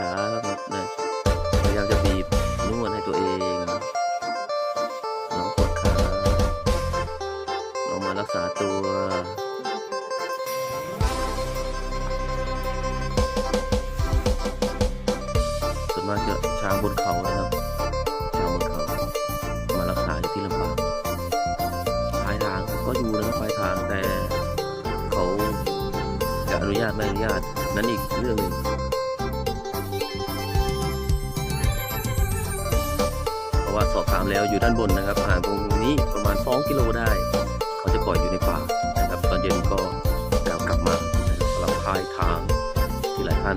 ช้านะพยายามจะบีบนวดให้ตัวเอง น้องปวดขาน้องมารักษาตัวส่วนมากจะช้างบนเขานะครับช้างบนเขา มารักษาอยู่ที่ลำปางปลายทางก็อยู่นะปลายทางแต่เขาจะอนุญาตไม่อนุญาตนั้นอีกเรื่องหนึ่ง ว่าสอบถามแล้วอยู่ด้านบนนะครับห่างตรงนี้ประมาณ 2 กิโลได้ เขาจะปล่อยอยู่ในป่านะครับ ตอนเย็นก็แล้วกลับมานะครับสำหรับปลายทางที่หลายท่าน